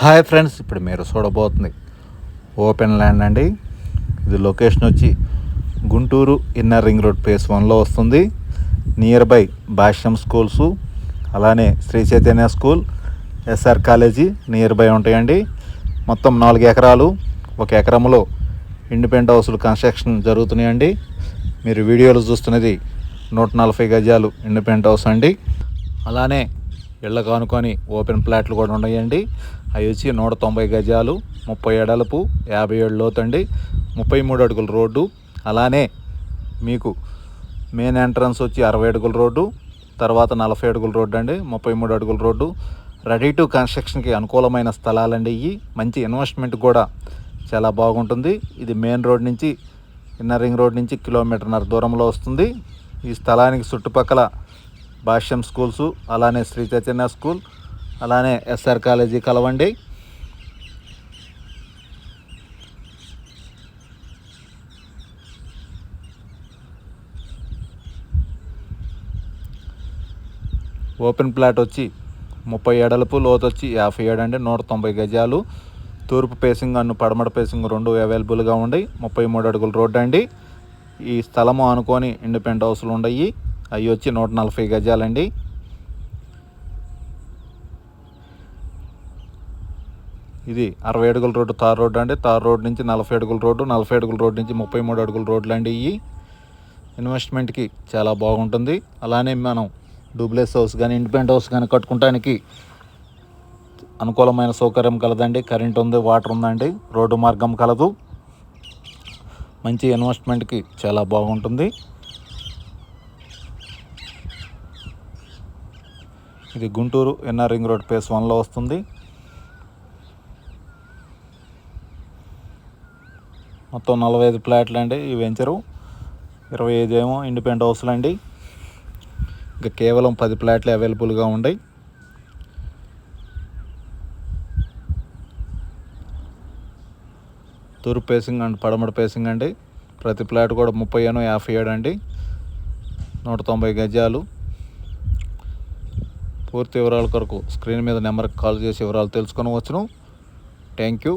Hi friends ఇప్పుడు మీరు చూడబోతుంది open land అండి. ఇది లొకేషన్ వచ్చి Guntur inner ring road phase వన్లో వస్తుంది. నియర్ బై భాష్యం స్కూల్స్ అలానే Sri Chaitanya school SR college near by ఉంటాయండి. మొత్తం నాలుగు ఎకరాలు ఒక ఎకరంలో ఇండిపెండెంట్ హౌస్లు కన్స్ట్రక్షన్ జరుగుతున్నాయండి. మీరు వీడియోలు చూస్తున్నది నూట నలభై గజాలు ఇండిపెండెంట్ హౌస్ అండి. అలానే ఇళ్ళకు ఆనుకొని ఓపెన్ ప్లాట్లు కూడా ఉన్నాయండి. అవి వచ్చి నూట తొంభై గజాలు ముప్పై ఎడలపు యాభై ఏడు లోతండి ముప్పై మూడు అడుగుల రోడ్డు అలానే మీకు మెయిన్ ఎంట్రన్స్ వచ్చి అరవై అడుగుల రోడ్డు తర్వాత నలభై అడుగుల రోడ్డు అండి ముప్పై మూడు అడుగుల రోడ్డు. రెడీ టు కన్స్ట్రక్షన్కి అనుకూలమైన స్థలాలండి ఇవి మంచి ఇన్వెస్ట్మెంట్ కూడా చాలా బాగుంటుంది. ఇది మెయిన్ రోడ్ నుంచి ఇన్నర్ రింగ్ రోడ్ నుంచి కిలోమీటర్న్నర దూరంలో వస్తుంది. ఈ స్థలానికి చుట్టుపక్కల భాష్యం స్కూల్స్ అలానే శ్రీ చైతన్య స్కూల్ అలానే ఎస్ఆర్ కాలేజీ కలవండి. ఓపెన్ ప్లాట్ వచ్చి ముప్పై ఏడలపు లోతు వచ్చి యాభై ఏడు అండి నూట తొంభై గజాలు. తూర్పు పేసింగ్ అన్ను పడమట పేసింగ్ రెండు అవైలబుల్గా ఉండి ముప్పై మూడు అడుగుల రోడ్డు అండి ఈ స్థలము అనుకొని ఇండిపెండెంట్ హౌస్లు ఉన్నాయి అవి వచ్చి నూట నలభై గజాలండి. ఇది అరవై అడుగుల రోడ్డు తార్ రోడ్డు అండి. తార్ రోడ్ నుంచి నలభై అడుగుల రోడ్డు నలభై అడుగుల రోడ్డు నుంచి ముప్పై మూడు అడుగుల రోడ్లు అండి ఇవి. ఇన్వెస్ట్మెంట్కి చాలా బాగుంటుంది. అలానే మనం డూప్లెక్స్ హౌస్ కానీ ఇండిపెండెంట్ హౌస్ కానీ కట్టుకుంటానికి అనుకూలమైన సౌకర్యం కలదండి. కరెంట్ ఉంది వాటర్ ఉందండి. రోడ్డు మార్గం కలదు. మంచి ఇన్వెస్ట్మెంట్కి చాలా బాగుంటుంది. ఇది Guntur NR ring road phase వన్లో వస్తుంది. మొత్తం నలభై ఐదు ఫ్లాట్లు అండి ఈ వెంచరు. ఇరవై ఐదు ఏమో ఇండిపెండెంట్ హౌస్లు అండి. ఇంకా కేవలం పది ఫ్లాట్లు అవైలబుల్గా ఉన్నాయి తూర్పు పేసింగ్ అండ్ పడమట పేసింగ్ అండి. ప్రతి ఫ్లాట్ కూడా ముప్పై ఏను యాభై ఏడు అండి. నూట తొంభై గజాలు. పూర్తి వివరాల కొరకు స్క్రీన్ మీద నెంబర్కి కాల్ చేసి వివరాలు తెలుసుకొని వచ్చును. Thank you